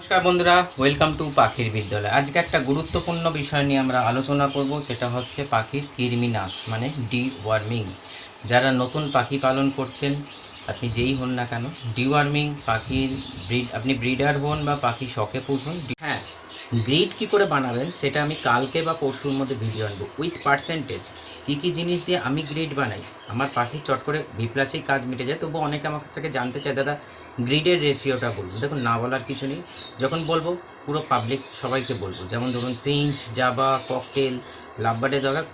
নমস্কার বন্ধুরা welcome to পাখির বিদ্যালয়। আজকে একটা গুরুত্বপূর্ণ বিষয় নিয়ে আমরা আলোচনা করব, সেটা হচ্ছে পাখির কৃমিনাশ মানে ডি ওয়ার্মিং যারা নতুন পাখি পালন করছেন, আপনি যেই হন না কেন ডিওয়ার্মিং পাখির ব্রিড আপনি ব্রিডার হন বা পাখি শখে পুষুন হ্যাঁ গ্রিড কি করে বানাবেন, সেটা আমি কালকে বা পরশুর মধ্যে ভিডিও আনব। উইথ পার্সেন্টেজ কী কী জিনিস দিয়ে আমি গ্রিড বানাই, আমার পাখি চট করে ভি প্লাসেই কাজ মিটে যায় তবু অনেকে আমার থেকে জানতে চায়, দাদা গ্রিডের রেশিওটা বলুন দেখুন, না বলার কিছু নেই। যখন বলব, পুরো পাবলিক সবাইকে বলব। যেমন ধরুন ফিঞ্চ জাবা ককটেল লাভবার্ডে দরকার,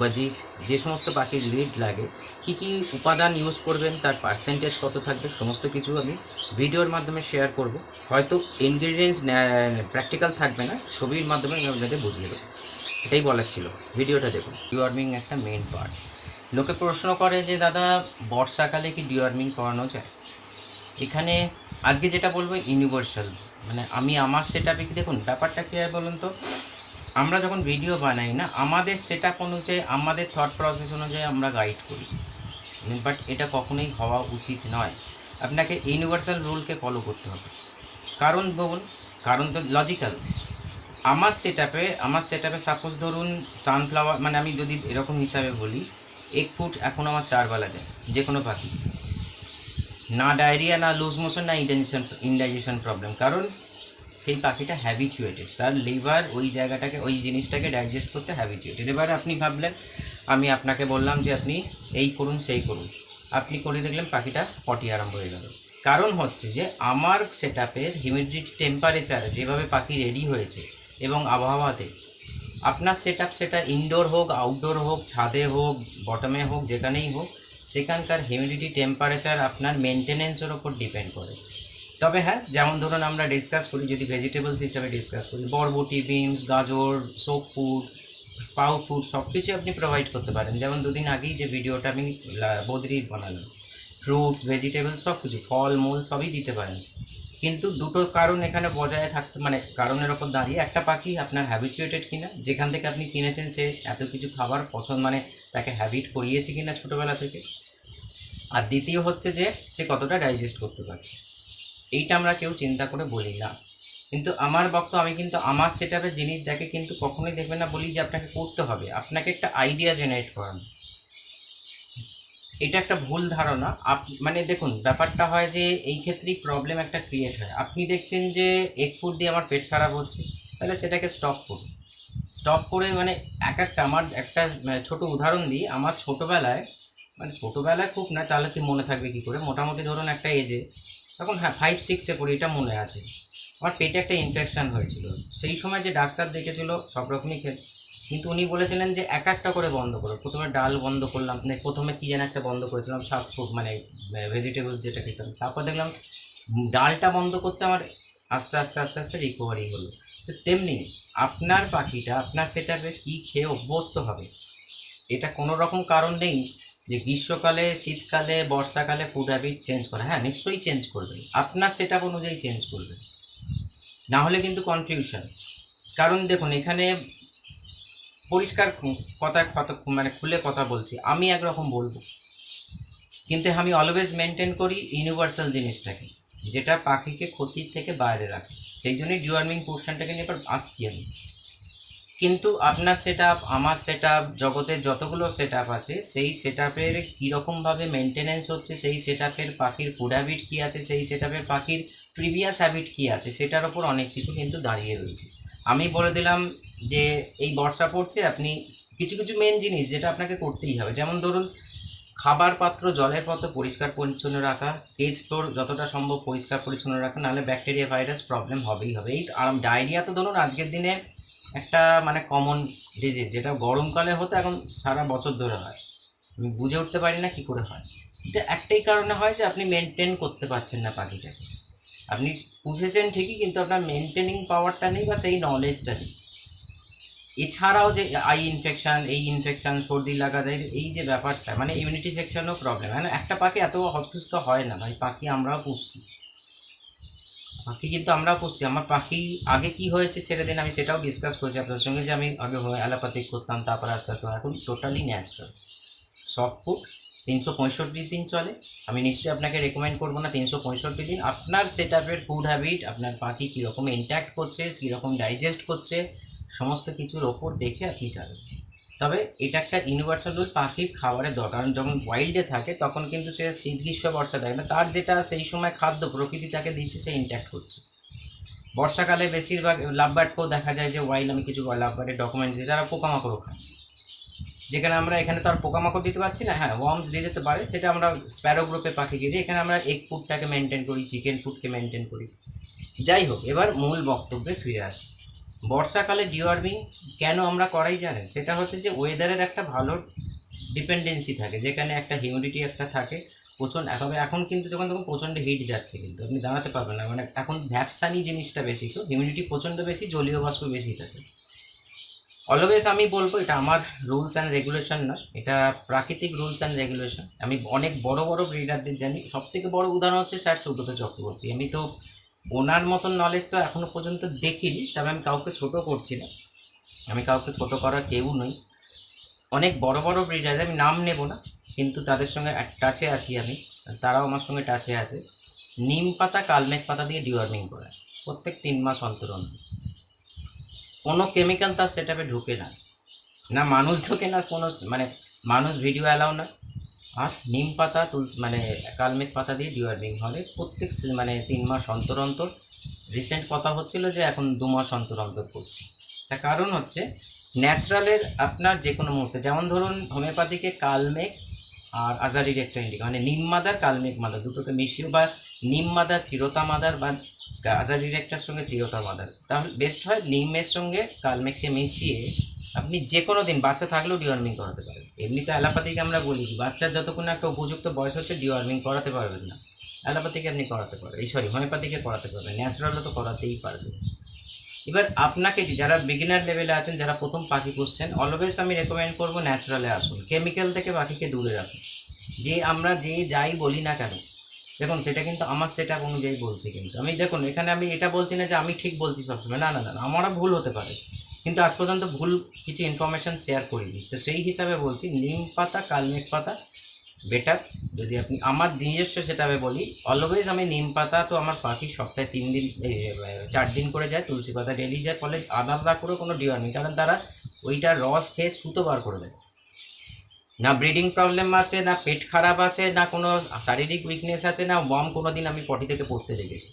বাজিস, যে সমস্ত পাখির গ্রিড লাগে, কি কি উপাদান ইউজ করবেন, তার পার্সেন্টেজ কত থাকবে, সমস্ত কিছু আমি ভিডিওর মাধ্যমে শেয়ার করব। হয়তো ইনগ্রিডিয়েন্টস প্র্যাকটিক্যাল থাকবে না, ছবির মাধ্যমে আমি আপনাদের বুঝিয়ে দেবো। এটাই বলার ছিল। ভিডিওটা দেখুন। ডিওয়ার্মিং একটা মেন পার্ট লোকে প্রশ্ন করে যে, দাদা, বর্ষাকালে কি ডিওয়ার্মিং করানো যায়? এখানে আজকে যেটা বলব ইউনিভার্সাল মানে আমি আমার সেট আপে দেখুন, ব্যাপারটা কী হয় বলুন তো? আমরা যখন ভিডিও বানাই না, আমাদের সেট আপ অনুযায়ী, আমাদের থট প্রসেস অনুযায়ী আমরা গাইড করি। বাট এটা কখনোই হওয়া উচিত নয়। আপনাকে ইউনিভার্সাল রুলকে ফলো করতে হবে। কারণ বলুন, কারণ তো লজিক্যাল আমার সেট আপে আমার সেট আপে সাপোজ ধরুন সানফ্লাওয়ার মানে আমি যদি এরকম হিসাবে বলি, এক ফুট এখন আমার চার বেলা যায় যে কোনো পাখি। না ডায়রিয়া না লুজ মোশন না ইনডাইজেশন ইনডাইজেশন প্রবলেম কারণ সেই পাখিটা হ্যাবিচুয়েটেড তার লিভার ওই জায়গাটাকে, ওই জিনিসটাকে ডাইজেস্ট করতে হ্যাবিচুয়েটেড এবার আপনি ভাবলেন, আমি আপনাকে বললাম যে আপনি এই করুন, সেই করুন। আপনি করে দেখলেন পাখিটা পটি আরম্ভ হয়ে গেল। কারণ হচ্ছে যে আমার সেট আপের হিউমিডিটি টেম্পারেচার যেভাবে পাখি রেডি হয়েছে এবং আবহাওয়াতে, আপনার সেট আপ সেটা ইনডোর হোক আউটডোর হোক, ছাদে হোক বটমে হোক, যেখানেই হোক সেখানকার হিউমিডিটি টেম্পারেচার আপনার মেনটেনেন্সের ওপর ডিপেন্ড করে। তবে হ্যাঁ যেমন ধরুন আমরা ডিসকাস করি, যদি ভেজিটেবলস হিসাবে ডিসকাস করি, বরবটি বিনস গাজর সোপ ফুড স্পাউ ফুড সব কিছুই আপনি প্রোভাইড করতে পারেন। যেমন দুদিন আগেই যে ভিডিওটা আমি বদ্রির বানালাম। ফ্রুটস ভেজিটেবলস সব কিছু ফল, মূল, সবই দিতে পারেন। কিন্তু দুটো কারণ এখানে বজায় থাকতে মানে কারণের ওপর দাঁড়িয়ে একটা পাখি আপনার হ্যাবিচুয়েটেড কিনা, যেখান থেকে আপনি কিনেছেন সে এত কিছু খাবার পছন্দ মানে তাকে হ্যাবিট করিয়েছে কিনা ছোটোবেলা থেকে আর দ্বিতীয় হচ্ছে যে সে কতটা ডাইজেস্ট করতে পারছে। এইটা আমরা কেউ চিন্তা করে বলি না। কিন্তু আমার বক্তব্য আমি কিন্তু আমার সেট আপের জিনিস দেখে কিন্তু কখনোই দেখবেন না, বলি যে আপনাকে করতে হবে। আপনাকে একটা আইডিয়া জেনারেট করানো। এটা একটা ভুল ধারণা। আপ মানে দেখুন, ব্যাপারটা হয় যে এই ক্ষেত্রেই প্রবলেম একটা ক্রিয়েট হয়। আপনি দেখছেন যে এক ফুট দিয়ে আমার পেট খারাপ হচ্ছে, তাহলে সেটাকে স্টপ করুন। স্টপ করে মানে এক একটা, আমার একটা ছোট উদাহরণ দিই। আমার ছোটোবেলায় মানে ছোটোবেলায় খুব না তাহলে কি মনে থাকবে কি করে? মোটামুটি ধরুন একটা এজে তখন হ্যাঁ ফাইভ সিক্সে পড়ি, এটা মনে আছে। আমার পেটে একটা ইনফেকশান হয়েছিল। সেই সময় যে ডাক্তার দেখেছিল, সব রকমই কিন্তু উনি বলেছিলেন যে এক একটা করে বন্ধ করো। প্রথমে ডাল বন্ধ করলাম মানে প্রথমে কী যেন একটা বন্ধ করেছিলাম, শাক ফুড মানে ভেজিটেবলস যেটা খেতাম। তারপর দেখলাম ডালটা বন্ধ করতে আমার আস্তে আস্তে আস্তে আস্তে রিকভারি হলো। তো তেমনি আপনার পাখিটা, আপনার সেটাপে কী খেয়ে অভ্যস্ত হবে? এটা কোনো রকম কারণ নেই। যে গ্রীষ্মকালে, শীতকালে, বর্ষাকালে ফুড হ্যাবিট চেঞ্জ করা। হ্যাঁ নিশ্চয়ই চেঞ্জ করবেন আপনার সেট অনুযায়ী চেঞ্জ করবেন না হলে কিন্তু কনফিউশন কারণ দেখুন, এখানে পরিষ্কার কথা কথা মানে খুলে কথা বলছি। আমি একরকম বলব। কিন্তু আমি অলওয়েজ মেনটেন করি ইউনিভার্সাল জিনিসটাকে, যেটা পাখিকে ক্ষতির থেকে বাইরে রাখে। সেই জন্যই ডিওয়ার্মিং পোর্শনটাকে নিয়ে এবার আসছি আমি। কিন্তু আপনার সেট আমার সেট জগতের যতগুলো সেট আছে, সেই সেট আপের কীরকমভাবে মেনটেনেন্স হচ্ছে, সেই সেট আপের পাখির ফুড হ্যাবিট কী আছে, সেই সেট আপের পাখির প্রিভিয়াস হ্যাবিট কী আছে, সেটার ওপর অনেক কিছু কিন্তু দাঁড়িয়ে রয়েছে। আমি বলে দিলাম যে এই বর্ষা পড়ছে, আপনি কিছু কিছু মেন জিনিস যেটা আপনাকে করতেই হবে। যেমন ধরুন, খাবার পাত্র, জলের পাত্র পরিষ্কার পরিচ্ছন্ন রাখা কেজ ফ্লোর যতটা সম্ভব পরিষ্কার পরিচ্ছন্ন রাখা, নাহলে ব্যাকটেরিয়া ভাইরাস প্রবলেম হবেই হবে। এই আর ডায়রিয়া তো ধরুন আজকের দিনে একটা মানে কমন ডিজিজ যেটা গরমকালে হতো, এখন সারা বছর ধরে হয়। আমি বুঝে উঠতে পারি না কি করে হয়। এটা একটাই কারণে হয় যে আপনি মেনটেন করতে পারছেন না পাখিটাকে। আপনি পুষেছেন ঠিকই, কিন্তু আপনার মেনটেনিং পাওয়ারটা নেই বা সেই নলেজটা নেই। এছাড়াও যে আই ইনফেকশন এই ইনফেকশান সর্দি লাগা দেয় এই যে ব্যাপারটা মানে ইমিউনিটি সেকশনও প্রবলেম মানে একটা পাখি এত অসুস্থ হয় না, ভাই, পাখি আমরাও পুষছি। পাখি কিন্তু আমরাও পুষছি। আমার পাখি আগে কি হয়েছে ছেড়ে দিন, আমি সেটাও ডিসকাস করেছি আপনার সঙ্গে যে আমি আগে অ্যালোপ্যাথিক করতাম, তারপরে আস্তে আস্তে এখন টোটালি ন্যাচারাল সফট ফুড তিনশো পঁয়ষট্টি দিন চলে। আমি নিশ্চয়ই আপনাকে রেকমেন্ড করব না তিনশো পঁয়ষট্টি দিন। আপনার সেট আপের ফুড হ্যাবিট আপনার পাখি কীরকম ইন্ট্যাক্ট করছে, কীরকম ডাইজেস্ট করছে, সমস্ত কিছুর ওপর দেখে আপনি চালান তবে এটা একটা ইউনিভার্সাল রুল পাখির খাবারের দরকার। যখন ওয়াইল্ডে থাকে, তখন কিন্তু সে শীত, গ্রীষ্ম, বর্ষা থাকে না। তার যেটা সেই সময় খাদ্য প্রকৃতি তাকে দিচ্ছে, সে ইন্ট্যাক্ট করছে। বর্ষাকালে বেশিরভাগ লাভবার্ডকেও দেখা যায় যে ওয়াইল্ড আমি কিছু লাভবার্ডের ডকুমেন্ট দিই, তারা পোকামাকড়ও খায়। যেখানে আমরা, এখানে তো আর পোকামাকড় দিতে পারছি না। হ্যাঁ ওয়ার্মস দিয়ে দিতে পারে, সেটা আমরা স্প্যারো গ্রুপে পাখিকে দিই। এখানে আমরা এগ ফুডটাকে মেনটেন করি চিকেন ফুডকে মেনটেন করি। যাই হোক, এবার মূল বক্তব্যে ফিরে আসি। বর্ষাকালে ডিওয়ার্মিং কেন আমরা করাই জানেন? সেটা হচ্ছে যে ওয়েদারের একটা ভালো ডিপেন্ডেন্সি থাকে। যেখানে একটা হিউমিডিটি একটা থাকে প্রচণ্ড তবে এখন কিন্তু যখন তখন প্রচণ্ড হিট যাচ্ছে কিন্তু, আপনি দাঁড়াতে পারবেন না। মানে এখন ভ্যাপসানি জিনিসটা বেশি, তো হিউমিডিটি প্রচণ্ড বেশি, জলীয় বাষ্প বেশি থাকে। অলওয়েজ আমি বলব, এটা আমার রুলস অ্যান্ড রেগুলেশন না, এটা প্রাকৃতিক রুলস অ্যান্ড রেগুলেশন আমি অনেক বড় বড় ব্রিডারদের জানি। সব থেকে বড় উদাহরণ হচ্ছে স্যার সুব্রত চক্রবর্তী। আমি তো ওনার মতন নলেজ তো এখনও পর্যন্ত দেখিনি, তবে আমি কাউকে ছোট করছি না। আমি কাউকে ছোট করার কেউ নই। অনেক বড় বড় ব্রিডার আমি নাম নেব না, কিন্তু তাদের সঙ্গে এক টাচে আছি আমি, তারাও আমার সঙ্গে টাচে আছে। নিম পাতা, কালমেঘ পাতা দিয়ে ডিওয়ার্মিং করে, প্রত্যেক তিন মাস অন্তর অন্তর। কোনো কেমিক্যাল তার সেটাপে ঢুকে না। না মানুষ ঢোকে না, কোনো মানে মানুষ ভিডিও অ্যালাউ না। আর নিম পাতা, তুলসী মানে কালমেঘ পাতা দিয়ে ডিওয়ার্মিং হলে প্রত্যেক মানে তিন মাস অন্তর অন্তর। রিসেন্ট কথা হচ্ছিল যে এখন দু মাস অন্তর অন্তর করছি। তার কারণ হচ্ছে ন্যাচারালের আপনার যে কোনো মুহূর্তে, যেমন ধরুন হোমিওপ্যাথিকে কালমেঘ আর আজারির একটা ইন্ডিকা মানে নিম মাদার, কালমেঘ মাদার, দুটোকে মিশিয়ে বা নিম মাদার, চিরতা মাদার বা আজারির একটার সঙ্গে চিরতা মাদার তাহলে বেস্ট হয় নিমের সঙ্গে কালমেঘকে মিশিয়ে আপনি যে কোনো দিন বাচ্চা থাকলেও ডিওয়ার্মিং করাতে পারেন এমনি তো অ্যালোপ্যাথিকে আমরা বলি বাচ্চার যতক্ষণ একটা উপযুক্ত বয়স হচ্ছে ডিওয়ার্মিং করাতে পারবেন না। অ্যালোপ্যাথিকে আপনি করাতে পারবেন, এই সরি হোমিওপ্যাথিকে করাতে পারবেন ন্যাচারালও তো করাতেই পারবেন। এবার আপনাকে যারা বিগিনার লেভেলে আছেন, যারা প্রথম পাখি পুষছেন অলওয়েজ আমি রেকমেন্ড করব ন্যাচারালে আসুন। কেমিক্যাল থেকে পাখিকে দূরে রাখুন। যে আমরা যে যাই বলি না কেন দেখুন, সেটা কিন্তু আমার সেট আপ অনুযায়ী বলছি কিন্তু। আমি দেখুন, এখানে আমি এটা বলছি না যে আমি ঠিক বলছি সবসময়। না না না আমারও ভুল হতে পারে। কিন্তু আজ পর্যন্ত ভুল কিছু ইনফরমেশন শেয়ার করিনি। তো সেই হিসাবে বলছি, নিম পাতা, কালমেঘ পাতা বেটার যদি আপনি, আমার নিজস্ব সেটাবে বলি অলওয়েজ আমি নিম পাতা তো আমার পাখি সপ্তাহে তিন দিন চার দিন করে যায়, তুলসী পাতা ডেলি যায়, ফলে আলাদা করে কোনো ডিওয়ার নেই। কারণ তারা ওইটা রস খেয়ে সুতো বার করে দেয়। না ব্রিডিং প্রবলেম আছে, না পেট খারাপ আছে, না কোনো শারীরিক উইকনেস আছে, না ওয়াম কোনো দিন আমি পটি থেকে পড়তে দেখেছি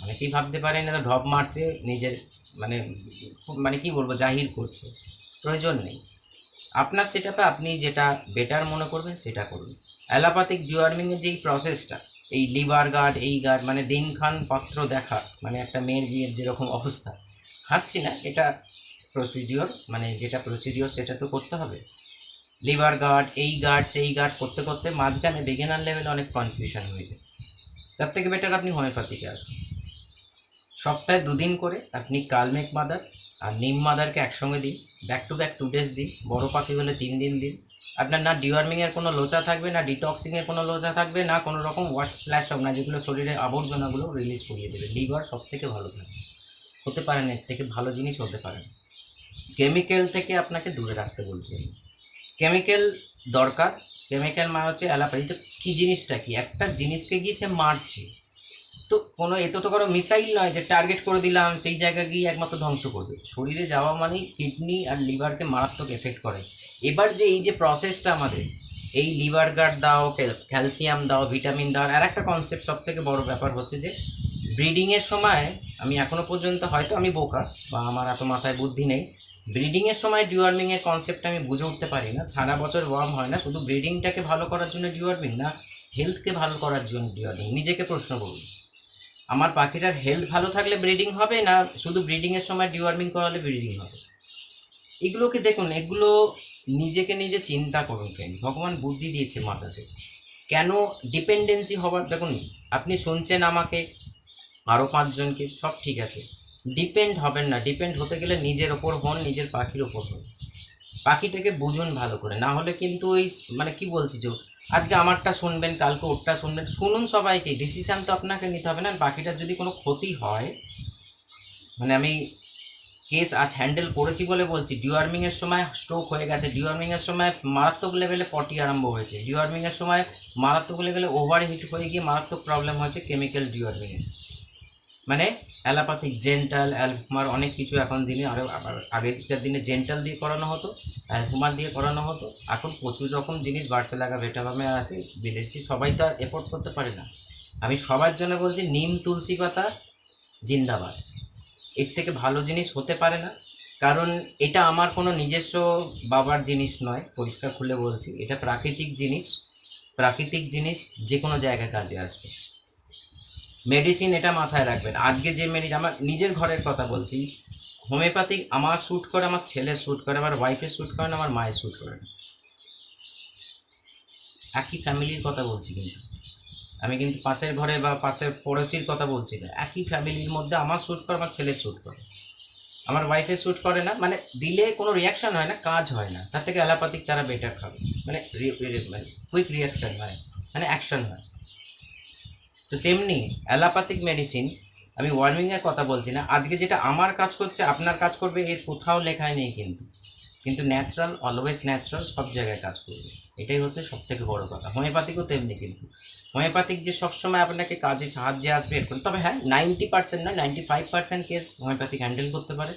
মানে কি ভাবতে পারেন না ঢপ মারছে, নিজের মানে মানে কি বলব, জাহির করছে। প্রয়োজন নেই। আপনার সেটাপে আপনি যেটা বেটার মনে করবেন, সেটা করুন। অ্যালোপ্যাথিক ডিওয়ার্মিংয়ের যেই প্রসেসটা এই লিভার গার্ড এই গার্ড মানে দিন খান পত্র দেখা মানে একটা মেয়ের বিয়ের যেরকম অবস্থা, হাসছি না, এটা প্রসিডিওর মানে যেটা প্রসিডিওর সেটা তো করতে হবে। লিভার গার্ড, এই গার্ড, সেই গার্ড করতে করতে মাঝখানে বিগিনার লেভেলে অনেক কনফিউশন হয়েছে। তার থেকে বেটার আপনি হোমিওপ্যাথিকে আসুন। সপ্তাহে দুদিন করে আপনি কালমেঘ মাদার আর নিম মাদারকে একসঙ্গে দিন back to back two days দিন, বড় পাখি হলে তিন দিন দিন। আপনার না ডিওয়ার্মিংয়ের কোনো লোচা থাকবে, না ডিটক্সিংয়ের কোনো লোচা থাকবে, না কোনো রকম ওয়াশ ফ্ল্যাশ হবে না যেগুলো শরীরের আবর্জনাগুলো রিলিজ করিয়ে দেবে। লিভার সব থেকে ভালো থাকে। হতে পারে না, এর থেকে ভালো জিনিস হতে পারে কেমিক্যাল থেকে আপনাকে দূরে রাখতে বলছি আমি। কেমিক্যাল দরকার কেমিক্যাল মানে হচ্ছে অ্যালাপ্যাথি তো কী জিনিসটা কি? একটা জিনিসকে গিয়ে সে মারছে। তো কোনো এত তো কোনো মিসাইল নয় যে টার্গেট করে দিলাম, সেই জায়গা গিয়ে একমাত্র ধ্বংস করবে। শরীরে যাওয়া মানেই কিডনি আর লিভারকে মারাত্মক এফেক্ট করে। এবার যে এই যে প্রসেসটা আমাদের, এই লিভার গার্ড দাও ক্যালসিয়াম দাও ভিটামিন দাও, আর একটা কনসেপ্ট সব থেকে বড় ব্যাপার হচ্ছে যে ব্রিডিংয়ের সময়, আমি এখনও পর্যন্ত হয়তো আমি বোকা বা আমার এত মাথায় বুদ্ধি নেই ব্রিডিংয়ের সময় ডিওয়ার্মিংয়ের কনসেপ্টটা আমি বুঝে উঠতে পারি না। সারা বছর ওয়ার্ম হয় না। শুধু ব্রিডিংটাকে ভালো করার জন্য ডিওয়ার্মিং না হেলথকে ভালো করার জন্য ডিওয়ার্মিং নিজেকে প্রশ্ন করুন। আমার পাখিটার হেলথ ভালো থাকলে ব্রিডিং হবে না শুধু ব্রিডিংয়ের সময় ডিওয়ার্মিং করালে ব্রিডিং হবে? এগুলোকে দেখুন, এগুলো নিজেকে নিজে চিন্তা করুন কেন? ভগবান বুদ্ধি দিয়েছে মাথাতে। কেন ডিপেন্ডেন্সি হবার? দেখুন, আপনি শুনছেন আমাকে আরও পাঁচজনকে, সব ঠিক আছে। ডিপেন্ড হবেন না ডিপেন্ড হতে গেলে নিজের ওপর হন, নিজের পাখির ওপর হন। পাখিটাকে বুঝুন ভালো করে, না হলে কিন্তু ওই মানে কি বলছি যে, আজকে আমারটা শুনবেন, কালকে ওরটা শুনবেন, শুনুন সবাইকে ডিসিশান তো আপনাকে নিতে হবে না পাখিটার যদি কোনো ক্ষতি হয় মানে আমি কেস আজ হ্যান্ডেল করেছি বলে বলছি ডিওয়ার্মিংয়ের সময় স্ট্রোক হয়ে গেছে ডিওয়ার্মিংয়ের সময় মারাত্মক লেভেলে পটি আরম্ভ হয়েছে ডিওয়ার্মিং এর সময় মারাত্মক লেভেলে ওভার হিট হয়ে গিয়ে মারাত্মক প্রবলেম হয়েছে কেমিক্যাল ডিওয়ার্মিং এ। মানে অ্যালোপ্যাথিক জেন্টাল অ্যালফুমার অনেক কিছু এখন দিনে আরও আগেকার দিনে জেন্টাল দিয়ে করানো হতো অ্যালফুমার দিয়ে করানো হতো। এখন প্রচুর রকম জিনিস বাড়ছে, লাগা ভেটাভামে আছে, বিদেশি সবাই তো আর এফোর্ড করতে পারে না। আমি সবার জন্য বলছি, নিম, তুলসী পাতা, জিন্দাবাদ। এর থেকে ভালো জিনিস হতে পারে না। কারণ এটা আমার কোনো নিজস্ব বাবার জিনিস নয়, পরিষ্কার খুলে বলছি। এটা প্রাকৃতিক জিনিস প্রাকৃতিক জিনিস যে কোনো জায়গায় কাজে আসবে। মেডিসিন এটা মাথায় রাখবেন। আজকে যে মেডিসিন আমার নিজের ঘরের কথা বলছি হোমিওপ্যাথিক আমার শ্যুট করে, আমার ছেলে শ্যুট করে, আমার ওয়াইফে শ্যুট করে না, আমার মায়ের শ্যুট করে না। একই ফ্যামিলির কথা বলছি কিন্তু। আমি কিন্তু পাশের ঘরে বা পাশের পড়োশির কথা বলছি না। একই ফ্যামিলির মধ্যে আমার শ্যুট করে, আমার ছেলে শ্যুট করে। আমার ওয়াইফে শ্যুট করে না মানে দিলে কোনো রিয়াকশন হয় না, কাজ হয় না। তার থেকে অ্যালোপ্যাথিক তারা বেটার খাবে। মানে মানে কুইক রিয়াকশন হয়। মানে অ্যাকশন হয়। তো তেমনি অ্যালোপ্যাথিক মেডিসিন, আমি ওয়ার্মিংয়ের কথা বলছি না, আজকে যেটা আমার কাজ করছে, আপনার কাজ করবে, এর কোথাও লেখায় নেই কিন্তু। কিন্তু ন্যাচারাল অলওয়েজ ন্যাচারাল সব জায়গায় কাজ করবে। এটাই হচ্ছে সব থেকে বড় কথা। হোমিওপ্যাথিকও তেমনি কিন্তু। হোমিওপ্যাথিক যে সবসময় আপনাকে কাজে সাহায্যে আসবে, এরকম তবে হ্যাঁ নাইনটি পার্সেন্ট নয় ninety five percent case homeopathic handle করতে পারে।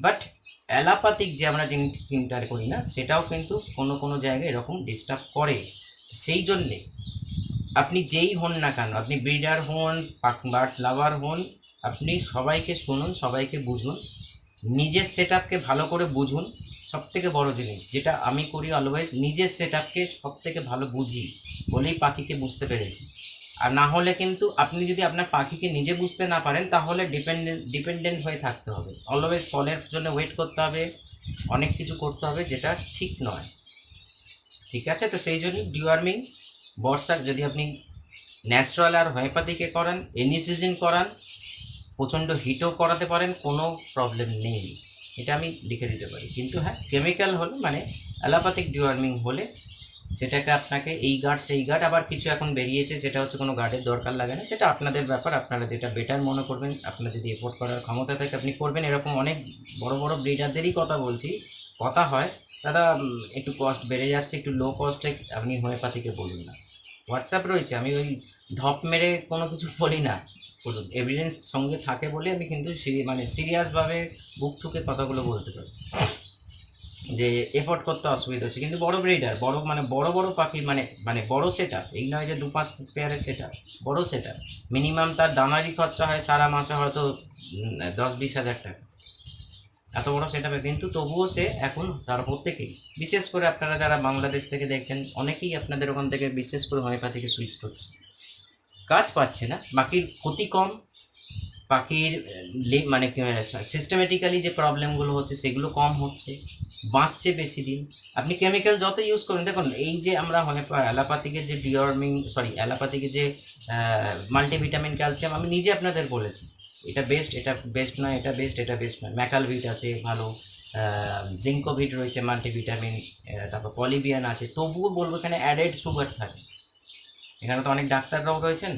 বাট অ্যালোপ্যাথিক যে আমরা চিন্তা করি না, সেটাও কিন্তু কোনো কোনো জায়গায় এরকম ডিস্টার্ব করে। সেই জন্যে আপনি যেই হন না কেন, আপনি ব্রিডার হন বার্ডস লাভার হন, আপনি সবাইকে শুনুন, সবাইকে বুঝুন, নিজের সেট ভালো করে বুঝুন সব থেকে বড় জিনিস যেটা আমি করি অলওয়েজ নিজের সেট আপকে সব থেকে ভালো বুঝি বলেই পাখিকে বুঝতে পেরেছি। আর না হলে কিন্তু আপনি যদি আপনার পাখিকে নিজে বুঝতে না পারেন, তাহলে ডিপেন্ডেন্ট ডিপেন্ডেন্ট হয়ে থাকতে হবে। অলওয়েজ কলের জন্য ওয়েট করতে হবে, অনেক কিছু করতে হবে, যেটা ঠিক নয়। ঠিক আছে? তো সেই জন্য ডিওয়ার্মিং বর্ষার যদি আপনি ন্যাচারাল আর হোমিওপ্যাথিকে করান এনি সিজন করান, প্রচণ্ড হিটও করাতে পারেন, কোনো প্রবলেম নেই। এটা আমি লিখে দিতে পারি। কিন্তু হ্যাঁ কেমিক্যাল হলে মানে অ্যালোপ্যাথিক ডিওয়ার্মিং হলে সেটাকে আপনাকে এই গার্ড সেই গার্ড আবার কিছু এখন বেরিয়েছে, সেটা হচ্ছে কোনো গার্ডের দরকার লাগে না। সেটা আপনাদের ব্যাপার, আপনারা যেটা বেটার মনে করবেন আপনার যদি এফোর্ড করার ক্ষমতা থাকে, আপনি করবেন। এরকম অনেক বড় বড় ব্রিডারদেরই কথা বলছি। কথা হয় দাদা একটু কস্ট বেড়ে যাচ্ছে, একটু লো কস্টে আপনি হোমিওপ্যাথিকে বলুন না। হোয়াটসঅ্যাপ রয়েছে, আমি ওই ঢপ মেরে কোনো কিছু বলি না। এভিডেন্স সঙ্গে থাকে বলে আমি কিন্তু মানে সিরিয়াসভাবে বুক ঠুকে কথাগুলো বলতে পারি। যে এফোর্ট করতে অসুবিধা হচ্ছে, কিন্তু বড় ব্রিডার বড় মানে বড় বড় পাখি মানে মানে বড় সেটা এই নয় যে দু পাঁচ পেয়ারের সেটা বড় সেটা মিনিমাম তার দানারই খরচা হয় সারা মাসে হয়তো দশ বিশ হাজার টাকা। এত বড় সেটা কিন্তু তবুও সে এখন তার প্রত্যেকেই, বিশেষ করে আপনারা যারা বাংলাদেশ থেকে দেখছেন, অনেকেই আপনাদের ওখান থেকে বিশেষ করে হোমিওপ্যাথিকে সুইচ করছে। কাজ পাচ্ছে না বাকির ক্ষতি কম পাখির মানে সিস্টেমেটিক্যালি যে প্রবলেমগুলো হচ্ছে, সেগুলো কম হচ্ছে, বাঁচছে বেশি দিন। আপনি কেমিক্যাল যত ইউজ করেন, দেখুন, এই যে আমরা অ্যালোপ্যাথিকের যে ডিওর্মিং সরি অ্যালোপ্যাথিকের যে মাল্টিভিটামিন ক্যালসিয়াম আমি নিজে আপনাদের বলেছি। এটা বেস্ট এটা বেস্ট নয়, এটা বেস্ট এটা বেস্ট নয়। ম্যাকালভিট আছে, ভালো জিঙ্কোভিট রয়েছে মাল্টিভিটামিন তারপর পলিবিয়ান আছে। তবুও বলব এখানে অ্যাডেড সুগার থাকে। এখানে তো অনেক ডাক্তাররাও রয়েছেন,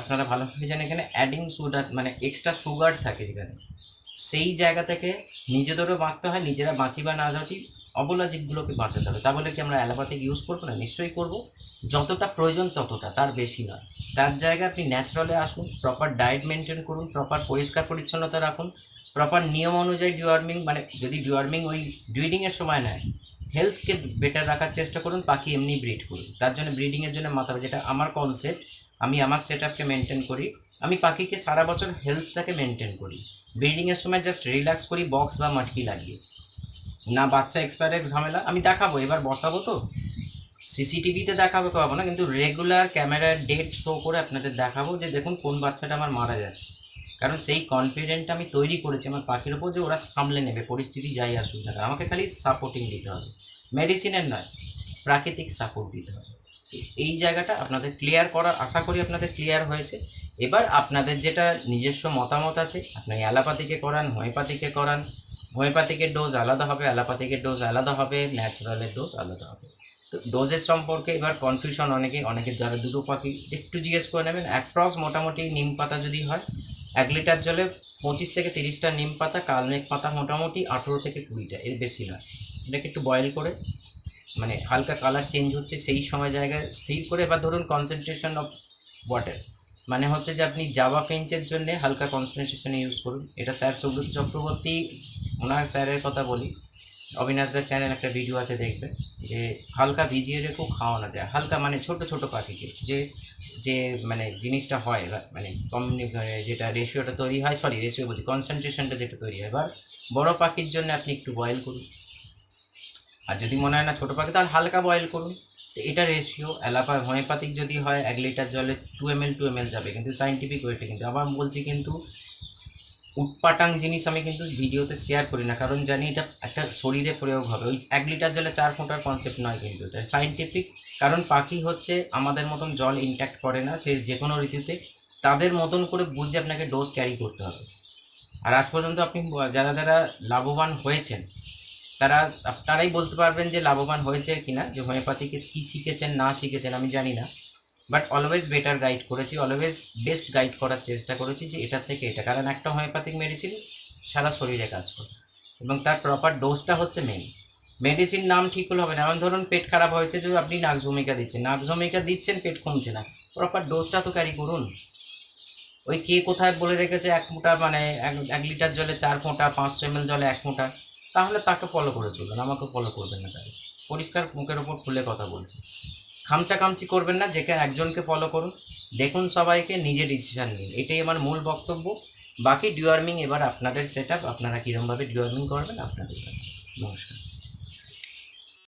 আপনারা ভালোভাবে জানেন, এখানে অ্যাডিং সুগার মানে এক্সট্রা সুগার থাকে এখানে। সেই জায়গা থেকে নিজেদেরও বাঁচতে হয়, নিজেরা বাঁচি বা না বাঁচি অবলা জীবগুলোকে বাঁচাতে হবে। তা বলে কি আমরা অ্যালোপ্যাথিক ইউজ করব না? নিশ্চয়ই করব। যতটা প্রয়োজন ততটা, তার বেশি নয়। তার জায়গায় আপনি ন্যাচারালে আসুন প্রপার ডায়েট মেনটেন করুন প্রপার পরিষ্কার পরিচ্ছন্নতা রাখুন প্রপার নিয়ম অনুযায়ী ডিওয়ার্মিং মানে যদি ডিওয়ার্মিং ওই ব্রিডিংয়ের সময় নেয় হেলথকে বেটার রাখার চেষ্টা করুন, পাখি এমনি ব্রিড করুন তার জন্য ব্রিডিংয়ের জন্য মাথা যেটা আমার কনসেপ্ট আমি আমার সেট আপকে মেনটেন করি, আমি পাখিকে সারা বছর হেলথটাকে মেনটেন করি। ব্রিডিংয়ের সময় জাস্ট রিল্যাক্স করি বক্স বা মাটকি লাগিয়ে। না বাচ্চা এক্সপায়ারের ঝামেলা, আমি দেখাবো, এবার বসাবো তো। সিসিটিভিতে দেখাবো পাবো না, কিন্তু রেগুলার ক্যামেরার ডেট শো করে আপনাদের দেখাবো যে দেখুন কোন বাচ্চাটা আমার মারা যাচ্ছে। কারণ সেই কনফিডেন্ট আমি তৈরি করেছি আমার পাখির ওপর যে ওরা সামলে নেবে, পরিস্থিতি যাই আসুক না আমাকে খালি সাপোর্টিং দিতে হবে। মেডিসিনের নয়, প্রাকৃতিক সাপোর্ট দিতে হবে। এই জায়গাটা আপনাদের ক্লিয়ার করার, আশা করি আপনাদের ক্লিয়ার হয়েছে। এবার আপনাদের যেটা নিজস্ব মতামত আছে, আপনি অ্যালোপ্যাথিকে করান, হোমিওপ্যাথিকে করান হোমিওপ্যাথিকের ডোজ আলাদা হবে, অ্যালোপ্যাথিকের ডোজ আলাদা হবে ন্যাচারালের ডোজ আলাদা হবে। তো ডোজের সম্পর্কে এবার কনফিউশন অনেকে অনেকে যারা দুটো পাখি একটু জিজ্ঞেস করে নেবেন অ্যাপ্রক্স মোটামুটি নিম পাতা যদি হয়, এক লিটার জলে পঁচিশ থেকে তিরিশটা নিম পাতা, কালমেঘ পাতা মোটামুটি আঠেরো থেকে কুড়িটা, এর বেশি নয়। এটাকে একটু বয়েল করে মানে হালকা কালার চেঞ্জ হচ্ছে, সেই সময় জায়গায় স্থির করে এবার ধরুন কনসেন্ট্রেশন অফ ওয়াটার মানে হচ্ছে যে আপনি জাভা ফেঞ্চের জন্য হালকা কনসেন্ট্রেশনে ইউজ করুন। এটা স্যার সুব্রত চক্রবর্তী ওনার স্যারের কথা বলি। অবিনাশদার চ্যানেল একটা ভিডিও আছে দেখবে, যে হালকা ভিজিয়ে রেখেও খাওয়ানো যায়। হালকা মানে ছোট ছোট পাখিকে, যে যে মানে জিনিসটা হয় মানে কম যেটা রেশিওটা তৈরি হয় সরি রেশিও বলছি কনসেন্ট্রেশনটা যেটা তৈরি হয়। এবার বড় পাখির জন্য আপনি একটু বয়েল করুন। আর যদি মনে হয় না ছোটো পাখি, তাহলে হালকা বয়েল করুন। তো এটা রেশিও অ্যালাপা হোমিওপ্যাথিক যদি হয়, এক লিটার জলে two M L two M L যাবে। কিন্তু সাইন্টিফিক ওয়েটে কিন্তু, আবার বলছি কিন্তু উটপাটাং জিনিস আমি কিন্তু ভিডিওতে শেয়ার করি না, কারণ জানি এটা একটা শরীরে প্রয়োগ হবে। ওই এক লিটার জলে চার ফোঁটার কনসেপ্ট নয় কিন্তু এটা সাইন্টিফিক কারণ পাখি হচ্ছে আমাদের মতন জল ইনট্যাক্ট করে না, সে যে কোনো ঋতুতে তাদের মতন করে বুঝে আপনাকে ডোজ ক্যারি করতে হবে। আর আজ পর্যন্ত আপনি যারা যারা লাভবান হয়েছেন, তারা, তারাই বলতে পারবেন যে লাভবান হয়েছে কিনা, যে হোমিওপ্যাথিকে কী শিখেছেন, না শিখেছেন, আমি জানি না। বাট অলওয়েজ বেটার গাইড করেছি অলওয়েজ বেস্ট গাইড করার চেষ্টা করেছি যে এটার থেকে এটা। কারণ একটা হোমিওপ্যাথিক মেডিসিন সারা শরীরে কাজ করে। এবং তার প্রপার ডোজটা হচ্ছে মেন মেডিসিন নাম ঠিক হলে হবে না। এমন ধরুন পেট খারাপ হয়েছে যে আপনি নাক্স ভূমিকা দিচ্ছেন। নাক্স ভূমিকা দিচ্ছেন, পেট কমছে না। প্রপার ডোজটা তো ক্যারি করুন। ওই কে কোথায় বলে রেখেছে, এক ফোঁটা মানে এক লিটার জলে চার ফোঁটা, পাঁচশো এম জলে এক ফোঁটা। তাহলে তাকে ফলো করে চলবেন আমাকে ফলো করবেন না তাই পরিষ্কার মুখের ওপর খুলে কথা বলছি। খামচা খামচি করবেন না যেকে একজনকে ফলো করুন। দেখুন সবাইকে, নিজে ডিসিশান নিন। এটাই আমার মূল বক্তব্য। বাকি ডিওয়ার্মিং এবার আপনাদের সেট আপনারা কীরমভাবে ডিওয়ার্মিং করবেন, আপনাদের। নমস্কার।